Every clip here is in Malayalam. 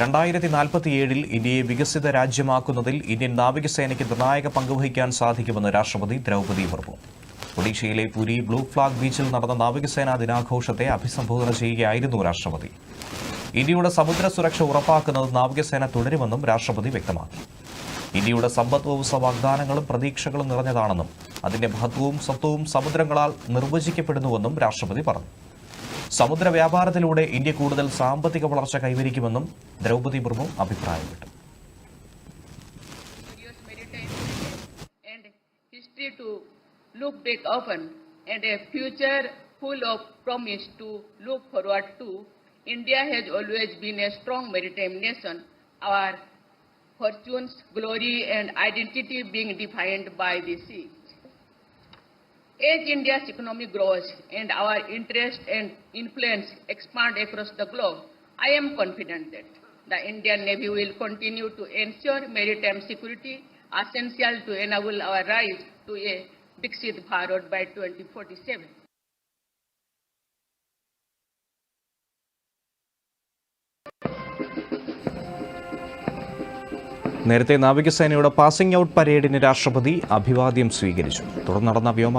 രണ്ടായിരത്തി നാൽപ്പത്തിയേഴിൽ ഇന്ത്യയെ വികസിത രാജ്യമാക്കുന്നതിൽ ഇന്ത്യൻ നാവികസേനയ്ക്ക് നിർണായക പങ്കുവഹിക്കാൻ സാധിക്കുമെന്ന് രാഷ്ട്രപതി ദ്രൗപദി മുർമു. ഒഡീഷയിലെ പുരി ബ്ലൂ ഫ്ലാഗ് ബീച്ചിൽ നടന്ന നാവികസേനാ ദിനാഘോഷത്തെ അഭിസംബോധന ചെയ്യുകയായിരുന്നു രാഷ്ട്രപതി. ഇന്ത്യയുടെ സമുദ്ര സുരക്ഷ ഉറപ്പാക്കുന്നത് നാവികസേന തുടരുമെന്നും രാഷ്ട്രപതി വ്യക്തമാക്കി. ഇന്ത്യയുടെ സമ്പദ് വ്യവസ്ഥ വാഗ്ദാനങ്ങളും പ്രതീക്ഷകളും നിറഞ്ഞതാണെന്നും അതിന്റെ മഹത്വവും സ്വത്വവും സമുദ്രങ്ങളാൽ നിർവചിക്കപ്പെടുന്നുവെന്നും രാഷ്ട്രപതി പറഞ്ഞു. സമുദ്ര വ്യാപാരത്തിലൂടെ ഇന്ത്യ കൂടുതൽ സാമ്പത്തിക വളർച്ച കൈവരിക്കുമെന്നും ദ്രൗപദി മുർമു അഭിപ്രായപ്പെട്ടു and a future full of promise to look forward to. India has always been a strong maritime nation, our fortunes, glory and identity being defined by the sea. As India's economy grows and our interest and influence expand across the globe, I am confident that the Indian Navy will continue to ensure maritime security essential to enable our rise to a Dixit Bharat by 2047. നേരത്തെ നാവികസേനയുടെ പാസിംഗ് ഔട്ട് പരേഡിന് രാഷ്ട്രപതി അഭിവാദ്യം സ്വീകരിച്ചു തുടർന്ന് നടന്ന വ്യോമ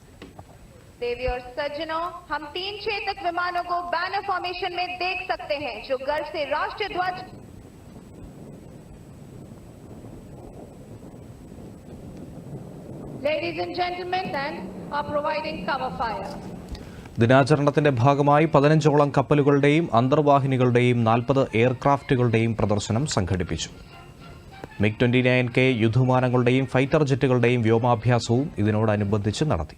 देवी और सज्जनों हम तीन चेतक विमानों को बैनर फॉर्मेशन में देख सकते हैं जो गर्व से राष्ट्रीय ध्वज Ladies and gentlemen, then are providing cover fire. ദിനാചരണത്തിന്റെ ഭാഗമായി പതിനഞ്ചോളം കപ്പലുകളുടെയും അന്തർവാഹിനികളുടെയും നാൽപ്പത് എയർക്രാഫ്റ്റുകളുടെയും പ്രദർശനം സംഘടിപ്പിച്ചു മിഗ് ട്വന്റി നയൻ കെ യുദ്ധവിമാനങ്ങളുടെയും ഫൈറ്റർ ജെറ്റുകളുടെയും വ്യോമാഭ്യാസവും ഇതിനോടനുബന്ധിച്ച് നടത്തി